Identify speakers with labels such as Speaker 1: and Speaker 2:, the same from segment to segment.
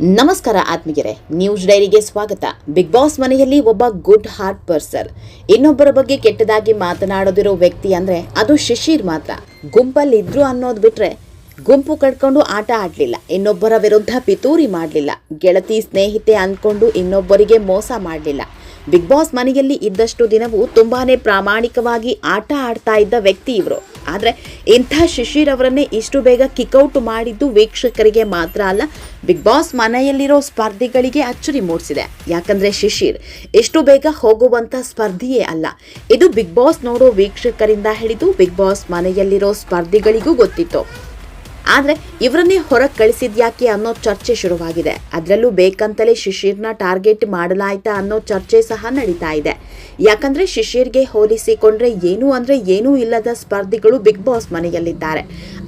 Speaker 1: ನಮಸ್ಕಾರ ಆತ್ಮೀಯರೇ, ನ್ಯೂಸ್ ಡೈರಿಗೆ ಸ್ವಾಗತ. ಬಿಗ್ ಬಾಸ್ ಮನೆಯಲ್ಲಿ ಒಬ್ಬ ಗುಡ್ ಹಾರ್ಟ್ ಪರ್ಸನ್. ಇನ್ನೊಬ್ಬರ ಬಗ್ಗೆ ಕೆಟ್ಟದಾಗಿ ಮಾತನಾಡೋದಿರೋ ವ್ಯಕ್ತಿ ಅಂದ್ರೆ ಅದು ಶಿಶಿರ್ ಮಾತ್ರ. ಗುಂಪಲ್ಲಿ ಇದ್ರು ಅನ್ನೋದು ಬಿಟ್ರೆ ಗುಂಪು ಕಟ್ಕೊಂಡು ಆಟ ಆಡಲಿಲ್ಲ. ಇನ್ನೊಬ್ಬರ ವಿರುದ್ಧ ಪಿತೂರಿ ಮಾಡಲಿಲ್ಲ. ಗೆಳತಿ ಸ್ನೇಹಿತೆ ಅಂದ್ಕೊಂಡು ಇನ್ನೊಬ್ಬರಿಗೆ ಮೋಸ ಮಾಡಲಿಲ್ಲ. ಬಿಗ್ ಬಾಸ್ ಮನೆಯಲ್ಲಿ ಇದ್ದಷ್ಟು ದಿನವೂ ತುಂಬಾನೇ ಪ್ರಾಮಾಣಿಕವಾಗಿ ಆಟ ಆಡ್ತಾ ಇದ್ದ ವ್ಯಕ್ತಿ ಇವರು. ಆದರೆ ಇಂಥ ಶಿಶಿರ್ ಅವರನ್ನೇ ಇಷ್ಟು ಬೇಗ ಕಿಕ್ಔಟ್ ಮಾಡಿದ್ದು ವೀಕ್ಷಕರಿಗೆ ಮಾತ್ರ ಅಲ್ಲ ಬಿಗ್ ಬಾಸ್ ಮನೆಯಲ್ಲಿರೋ ಸ್ಪರ್ಧಿಗಳಿಗೆ ಅಚ್ಚರಿ ಮೂಡಿಸಿದೆ. ಯಾಕಂದ್ರೆ ಶಿಶಿರ್ ಎಷ್ಟು ಬೇಗ ಹೋಗುವಂಥ ಸ್ಪರ್ಧಿಯೇ ಅಲ್ಲ. ಇದು ಬಿಗ್ ಬಾಸ್ ನೋಡೋ ವೀಕ್ಷಕರಿಂದ ಹಿಡಿದು ಬಿಗ್ ಬಾಸ್ ಮನೆಯಲ್ಲಿರೋ ಸ್ಪರ್ಧಿಗಳಿಗೂ ಗೊತ್ತಿತ್ತು. ಆದರೆ ಇವರನ್ನೇ ಹೊರಗೆ ಕಳಿಸಿದ್ಯಾಕೆ ಅನ್ನೋ ಚರ್ಚೆ ಶುರುವಾಗಿದೆ. ಅದರಲ್ಲೂ ಬೇಕಂತಲೇ ಶಿಶಿರ್ನ ಟಾರ್ಗೆಟ್ ಮಾಡಲಾಯ್ತಾ ಅನ್ನೋ ಚರ್ಚೆ ಸಹ ನಡೀತಾ ಇದೆ. ಯಾಕಂದ್ರೆ ಶಿಶಿರ್ಗೆ ಹೋಲಿಸಿಕೊಂಡ್ರೆ ಏನೂ ಅಂದ್ರೆ ಏನೂ ಇಲ್ಲದ ಸ್ಪರ್ಧಿಗಳು ಬಿಗ್ ಬಾಸ್ ಮನೆಯಲ್ಲಿದ್ದಾರೆ.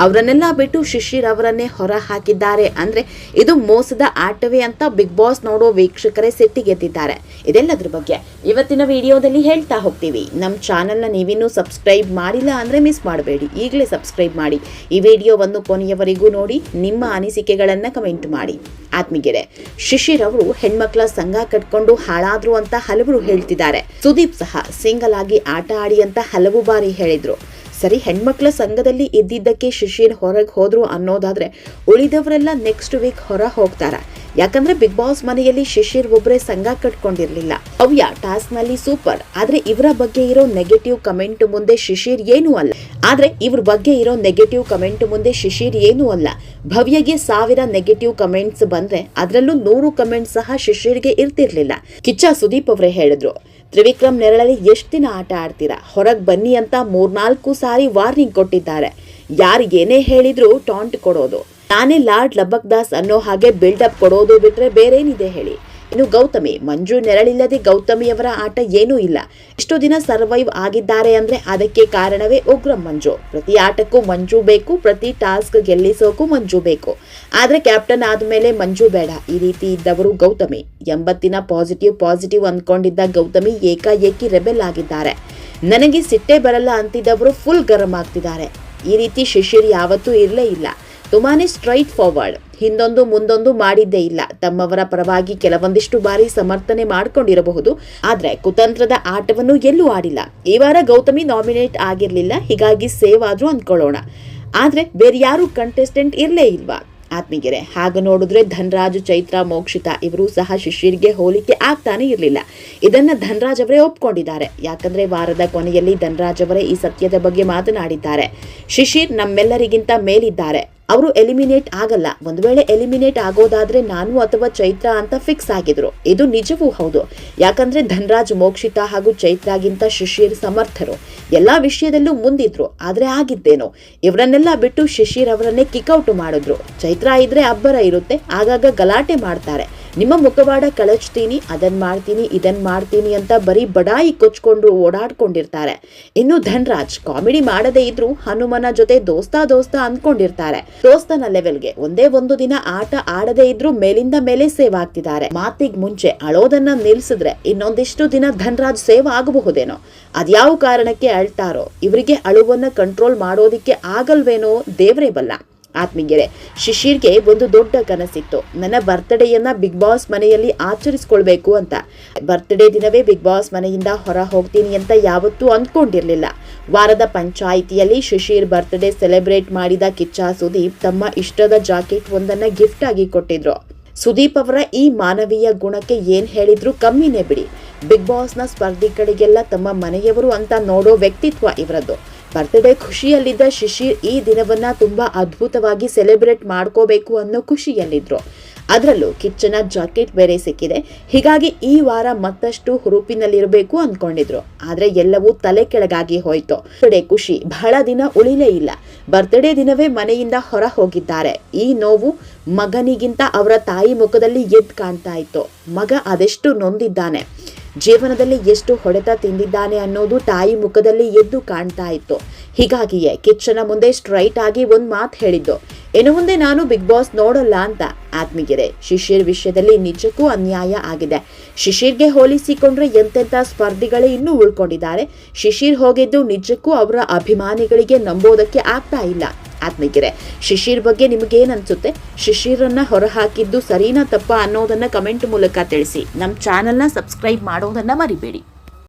Speaker 1: ಅವರನ್ನೆಲ್ಲ ಬಿಟ್ಟು ಶಿಶಿರ್ ಅವರನ್ನೇ ಹೊರ ಹಾಕಿದ್ದಾರೆ ಅಂದ್ರೆ ಇದು ಮೋಸದ ಆಟವೇ ಅಂತ ಬಿಗ್ ಬಾಸ್ ನೋಡೋ ವೀಕ್ಷಕರೇ ಸಿಟ್ಟಿಗೆದ್ದಿದ್ದಾರೆ ಇದೆಲ್ಲದ್ರ ಬಗ್ಗೆ ಇವತ್ತಿನ ವಿಡಿಯೋದಲ್ಲಿ ಹೇಳ್ತಾ ಹೋಗ್ತೀವಿ. ನಮ್ಮ ಚಾನೆಲ್ನ ನೀವಿನ್ನೂ ಸಬ್ಸ್ಕ್ರೈಬ್ ಮಾಡಿಲ್ಲ ಅಂದ್ರೆ ಮಿಸ್ ಮಾಡಬೇಡಿ. ಈಗಲೇ ಸಬ್ಸ್ಕ್ರೈಬ್ ಮಾಡಿ. ಈ ವಿಡಿಯೋವನ್ನು ಕೊನೆಯವರೆಗೂ ನೋಡಿ ನಿಮ್ಮ ಅನಿಸಿಕೆಗಳನ್ನ ಕಮೆಂಟ್ ಮಾಡಿ. ಆತ್ಮೀಗೆರೆ ಶಿಶಿರ್ ಅವರು ಹೆಣ್ಮಕ್ಳ ಸಂಘ ಕಟ್ಕೊಂಡು ಹಾಳಾದ್ರು ಅಂತ ಹಲವರು ಹೇಳ್ತಿದ್ದಾರೆ. ಸುದೀಪ್ ಸಹ ಸಿಂಗಲ್ ಆಗಿ ಆಟ ಆಡಿ ಅಂತ ಹಲವು ಬಾರಿ ಹೇಳಿದ್ರು. ಸರಿ, ಹೆಣ್ಮಕ್ಳ ಸಂಘದಲ್ಲಿ ಇದ್ದಿದ್ದಕ್ಕೆ ಶಿಶಿರ್ ಹೊರಗೆ ಹೋದ್ರು ಅನ್ನೋದಾದ್ರೆ ಉಳಿದವರೆಲ್ಲ ನೆಕ್ಸ್ಟ್ ವೀಕ್ ಹೊರ ಹೋಗ್ತಾರ. ಯಾಕಂದ್ರೆ ಬಿಗ್ ಬಾಸ್ ಮನೆಯಲ್ಲಿ ಶಿಶಿರ್ ಒಬ್ಬರೇ ಸಂಘ ಕಟ್ಕೊಂಡಿರ್ಲಿಲ್ಲ. ಅವ್ಯ ಟಾಸ್ಕ್ನಲ್ಲಿ ಸೂಪರ್ ಆದ್ರೆ ಇವರ ಬಗ್ಗೆ ಇರೋ ನೆಗೆಟಿವ್ ಕಮೆಂಟ್ ಮುಂದೆ ಶಿಶಿರ್ ಏನೂ ಅಲ್ಲ. ಆದ್ರೆ ಇವ್ರ ಬಗ್ಗೆ ಇರೋ ನೆಗೆಟಿವ್ ಕಮೆಂಟ್ ಮುಂದೆ ಶಿಶಿರ್ ಏನೂ ಅಲ್ಲ. ಭವ್ಯಗೆ ಸಾವಿರ ನೆಗೆಟಿವ್ ಕಮೆಂಟ್ಸ್ ಬಂದ್ರೆ ಅದರಲ್ಲೂ ನೂರು ಕಮೆಂಟ್ ಸಹ ಶಿಶಿರ್ಗೆ ಇರ್ತಿರ್ಲಿಲ್ಲ. ಕಿಚ್ಚ ಸುದೀಪ್ ಅವರೇ ಹೇಳಿದ್ರು, ತ್ರಿವಿಕ್ರಮ್ ನೆರಳಲ್ಲಿ ಎಷ್ಟು ದಿನ ಆಟ ಆಡ್ತೀರಾ? ಹೊರಗೆ ಬನ್ನಿ ಅಂತ ಮೂರ್ನಾಲ್ಕು ಸಾರಿ ವಾರ್ನಿಂಗ್ ಕೊಟ್ಟಿದ್ದಾರೆ. ಯಾರಿಗೇನೇ ಹೇಳಿದ್ರು ಟಾಂಟ್ ಕೊಡೋದು. ನಾನೇ ಲಾರ್ಡ್ ಲಬಕ್ ದಾಸ್ ಅನ್ನೋ ಹಾಗೆ ಬಿಲ್ಡಪ್ ಕೊಡೋದು ಬಿಟ್ರೆ ಬೇರೇನಿದೆ ಹೇಳಿ. ಇನ್ನು ಗೌತಮಿ, ಮಂಜು ನೆರಳಿಲ್ಲದೆ ಗೌತಮಿಯವರ ಆಟ ಏನೂ ಇಲ್ಲ. ಇಷ್ಟು ದಿನ ಸರ್ವೈವ್ ಆಗಿದ್ದಾರೆ ಅಂದ್ರೆ ಅದಕ್ಕೆ ಕಾರಣವೇ ಉಗ್ರ ಮಂಜು. ಪ್ರತಿ ಆಟಕ್ಕೂ ಮಂಜು ಬೇಕು, ಪ್ರತಿ ಟಾಸ್ಕ್ ಗೆಲ್ಲಿಸೋಕು ಮಂಜು ಬೇಕು. ಆದ್ರೆ ಕ್ಯಾಪ್ಟನ್ ಆದ್ಮೇಲೆ ಮಂಜು ಬೇಡ. ಈ ರೀತಿ ಇದ್ದವರು ಗೌತಮಿ. ಎಂಬತ್ತಿನ ಪಾಸಿಟಿವ್ ಪಾಸಿಟಿವ್ ಅಂದ್ಕೊಂಡಿದ್ದ ಗೌತಮಿ ಏಕಾಏಕಿ ರೆಬೆಲ್ ಆಗಿದ್ದಾರೆ. ನನಗೆ ಸಿಟ್ಟೆ ಬರಲ್ಲ ಅಂತಿದ್ದವರು ಫುಲ್ ಗರಂ ಆಗ್ತಿದ್ದಾರೆ. ಈ ರೀತಿ ಶಿಶಿರ್ ಯಾವತ್ತೂ ಇರಲೇ ಇಲ್ಲ. ತುಂಬಾನೇ ಸ್ಟ್ರೈಟ್ ಫಾರ್ವರ್ಡ್ ಹಿಂದೊಂದು ಮುಂದೊಂದು ಮಾಡಿದ್ದೇ ಇಲ್ಲ. ತಮ್ಮವರ ಪರವಾಗಿ ಕೆಲವೊಂದಿಷ್ಟು ಬಾರಿ ಸಮರ್ಥನೆ ಮಾಡ್ಕೊಂಡಿರಬಹುದು. ಆದರೆ ಕುತಂತ್ರದ ಆಟವನ್ನು ಎಲ್ಲೂ ಆಡಿಲ್ಲ. ಈ ವಾರ ಗೌತಮಿ ನಾಮಿನೇಟ್ ಆಗಿರಲಿಲ್ಲ. ಹೀಗಾಗಿ ಸೇವ್ ಆದರೂ ಅಂದ್ಕೊಳ್ಳೋಣ. ಆದರೆ ಬೇರೆ ಯಾರು ಕಂಟೆಸ್ಟೆಂಟ್ ಇರಲೇ ಇಲ್ವಾ? ಆತ್ಮೀಗೆರೆ ಹಾಗೆ ನೋಡಿದ್ರೆ ಧನ್ರಾಜ್ ಚೈತ್ರ, ಮೋಕ್ಷಿತಾ ಇವರು ಸಹ ಶಿಶಿರ್ಗೆ ಹೋಲಿಕೆ ಆಗ್ತಾನೆ ಇರಲಿಲ್ಲ. ಇದನ್ನ ಧನ್ರಾಜ್ ಅವರೇ ಒಪ್ಕೊಂಡಿದ್ದಾರೆ. ಯಾಕಂದ್ರೆ ವಾರದ ಕೊನೆಯಲ್ಲಿ ಧನ್ರಾಜ್ ಅವರೇ ಈ ಸತ್ಯದ ಬಗ್ಗೆ ಮಾತನಾಡಿದ್ದಾರೆ. ಶಿಶಿರ್ ನಮ್ಮೆಲ್ಲರಿಗಿಂತ ಮೇಲಿದ್ದಾರೆ. ಅವರು ಎಲಿಮಿನೇಟ್ ಆಗಲ್ಲ. ಒಂದು ವೇಳೆ ಎಲಿಮಿನೇಟ್ ಆಗೋದಾದ್ರೆ ನಾನು ಅಥವಾ ಚೈತ್ರ ಅಂತ ಫಿಕ್ಸ್ ಆಗಿದ್ರು. ಇದು ನಿಜವೂ ಹೌದು. ಯಾಕಂದ್ರೆ ಧನ್ರಾಜ್, ಮೋಕ್ಷಿತಾ ಹಾಗೂ ಚೈತ್ರಾಗಿಂತ ಶಿಶಿರ್ ಸಮರ್ಥರು. ಎಲ್ಲಾ ವಿಷಯದಲ್ಲೂ ಮುಂದಿದ್ರು. ಆದ್ರೆ ಆಗಿದ್ದೇನೋ. ಇವರನ್ನೆಲ್ಲ ಬಿಟ್ಟು ಶಿಶಿರ್ ಅವರನ್ನೇ ಕಿಕ್ಔಟ್ ಮಾಡಿದ್ರು. ಚೈತ್ರ ಇದ್ರೆ ಅಬ್ಬರ ಇರುತ್ತೆ. ಆಗಾಗ ಗಲಾಟೆ ಮಾಡ್ತಾರೆ. ನಿಮ್ಮ ಮುಖವಾಡ ಕಳಚ್ತೀನಿ, ಅದನ್ ಮಾಡ್ತೀನಿ, ಇದನ್ ಮಾಡ್ತೀನಿ ಅಂತ ಬರೀ ಬಡಾಯಿ ಕೊಚ್ಕೊಂಡು ಓಡಾಡ್ಕೊಂಡಿರ್ತಾರೆ. ಇನ್ನು ಧನ್ರಾಜ್ ಕಾಮಿಡಿ ಮಾಡದೇ ಇದ್ರು ಹನುಮನ ಜೊತೆ ದೋಸ್ತ ದೋಸ್ತ ಅಂದ್ಕೊಂಡಿರ್ತಾರೆ. ದೋಸ್ತನ ಲೆವೆಲ್ಗೆ ಒಂದೇ ಒಂದು ದಿನ ಆಟ ಆಡದೇ ಇದ್ರು ಮೇಲಿಂದ ಮೇಲೆ ಸೇವ್ ಆಗ್ತಿದ್ದಾರೆ. ಮಾತಿಗ್ ಮುಂಚೆ ಅಳೋದನ್ನ ನಿಲ್ಸಿದ್ರೆ ಇನ್ನೊಂದಿಷ್ಟು ದಿನ ಧನ್ರಾಜ್ ಸೇವ್ ಆಗಬಹುದೇನೋ? ಅದ್ಯಾವ ಕಾರಣಕ್ಕೆ ಅಳ್ತಾರೋ? ಇವರಿಗೆ ಅಳುವನ್ನ ಕಂಟ್ರೋಲ್ ಮಾಡೋದಿಕ್ಕೆ ಆಗಲ್ವೇನೋ ದೇವ್ರೇ ಬಲ್ಲ. ಆತ್ಮೀಗೆರೆ ಶಿಶಿರ್ಗೆ ಒಂದು ದೊಡ್ಡ ಕನಸಿತ್ತು. ನನ್ನ ಬರ್ತ್ಡೇಯನ್ನ ಬಿಗ್ ಬಾಸ್ ಮನೆಯಲ್ಲಿ ಆಚರಿಸ್ಕೊಳ್ಬೇಕು ಅಂತ. ಬರ್ತ್ಡೇ ದಿನವೇ ಬಿಗ್ ಬಾಸ್ ಮನೆಯಿಂದ ಹೊರ ಹೋಗ್ತೀನಿ ಅಂತ ಯಾವತ್ತೂ ಅಂದ್ಕೊಂಡಿರಲಿಲ್ಲ. ವಾರದ ಪಂಚಾಯಿತಿಯಲ್ಲಿ ಶಿಶಿರ್ ಬರ್ತ್ಡೇ ಸೆಲೆಬ್ರೇಟ್ ಮಾಡಿದ ಕಿಚ್ಚ ಸುದೀಪ್ ತಮ್ಮ ಇಷ್ಟದ ಜಾಕೆಟ್ ಒಂದನ್ನ ಗಿಫ್ಟ್ ಆಗಿ ಕೊಟ್ಟಿದ್ರು. ಸುದೀಪ್ ಅವರ ಈ ಮಾನವೀಯ ಗುಣಕ್ಕೆ ಏನ್ ಹೇಳಿದ್ರು ಕಮ್ಮಿನೇ ಬಿಡಿ. ಬಿಗ್ ಬಾಸ್ನ ಸ್ಪರ್ಧಿಗಳಿಗೆಲ್ಲ ತಮ್ಮ ಮನೆಯವರು ಅಂತ ನೋಡೋ ವ್ಯಕ್ತಿತ್ವ ಇವರದ್ದು. ಬರ್ತ್ಡೇ ಖುಷಿಯಲ್ಲಿದ್ದ ಶಿಶಿರ್ ಈ ದಿನವನ್ನ ತುಂಬಾ ಅದ್ಭುತವಾಗಿ ಸೆಲೆಬ್ರೇಟ್ ಮಾಡ್ಕೋಬೇಕು ಅನ್ನೋ ಖುಷಿಯಲ್ಲಿದ್ರು. ಅದರಲ್ಲೂ ಕಿಚ್ಚನ ಜಾಕೆಟ್ ಬೇರೆ ಸಿಕ್ಕಿದೆ. ಹೀಗಾಗಿ ಈ ವಾರ ಮತ್ತಷ್ಟು ಹುರುಪಿನಲ್ಲಿರಬೇಕು ಅಂದ್ಕೊಂಡಿದ್ರು ಆದ್ರೆ ಎಲ್ಲವೂ ತಲೆ ಕೆಳಗಾಗಿ ಹೋಯ್ತು. ಬರ್ತ್ಡೇ ಖುಷಿ ಬಹಳ ದಿನ ಉಳಿಲೇ ಇಲ್ಲ. ಬರ್ತ್ಡೇ ದಿನವೇ ಮನೆಯಿಂದ ಹೊರ ಹೋಗಿದ್ದಾರೆ. ಈ ನೋವು ಮಗನಿಗಿಂತ ಅವರ ತಾಯಿ ಮುಖದಲ್ಲಿ ಎದ್ದು ಕಾಣ್ತಾ ಇತ್ತು. ಮಗ ಅದೆಷ್ಟು ನೊಂದಿದ್ದಾನೆ. ಜೀವನದಲ್ಲಿ ಎಷ್ಟು ಹೊಡೆತ ತಿಂದಿದ್ದಾನೆ ಅನ್ನೋದು ತಾಯಿ ಮುಖದಲ್ಲಿ ಎದ್ದು ಕಾಣ್ತಾ ಇತ್ತು. ಹೀಗಾಗಿಯೇ ಕಿಚ್ಚನ ಮುಂದೆ ಸ್ಟ್ರೈಟ್ ಆಗಿ ಒಂದು ಮಾತು ಹೇಳಿದ್ದು ಇನ್ನು ಮುಂದೆ ನಾನು ಬಿಗ್ ಬಾಸ್ ನೋಡಲ್ಲ ಅಂತ ಆತ್ಮೀಗೆರೆ ಶಿಶಿರ್ ವಿಷಯದಲ್ಲಿ ನಿಜಕ್ಕೂ ಅನ್ಯಾಯ ಆಗಿದೆ. ಶಿಶಿರ್ಗೆ ಹೋಲಿಸಿಕೊಂಡ್ರೆ ಎಂತೆಂಥ ಸ್ಪರ್ಧಿಗಳೇ ಇನ್ನೂ ಉಳ್ಕೊಂಡಿದ್ದಾರೆ. ಶಿಶಿರ್ ಹೋಗಿದ್ದು ನಿಜಕ್ಕೂ ಅವರ ಅಭಿಮಾನಿಗಳಿಗೆ ನಂಬೋದಕ್ಕೆ ಆಗ್ತಾ ಇಲ್ಲ. ಆತ್ಮಿಕರೆ ಶಿಶಿರ್ ಬಗ್ಗೆ ನಿಮಗೇನ್ ಅನ್ಸುತ್ತೆ ಶಿಶಿರನ್ನ ಹೊರಹಾಕಿದ್ದು ಸರಿನಾ ತಪ್ಪಾ ಅನ್ನೋದನ್ನ ಕಮೆಂಟ್ ಮೂಲಕ ತಿಳಿಸಿ. ನಮ್ಮ ಚಾನೆಲ್ನ ಸಬ್ಸ್ಕ್ರೈಬ್ ಮಾಡೋದನ್ನ ಮರಿಬೇಡಿ.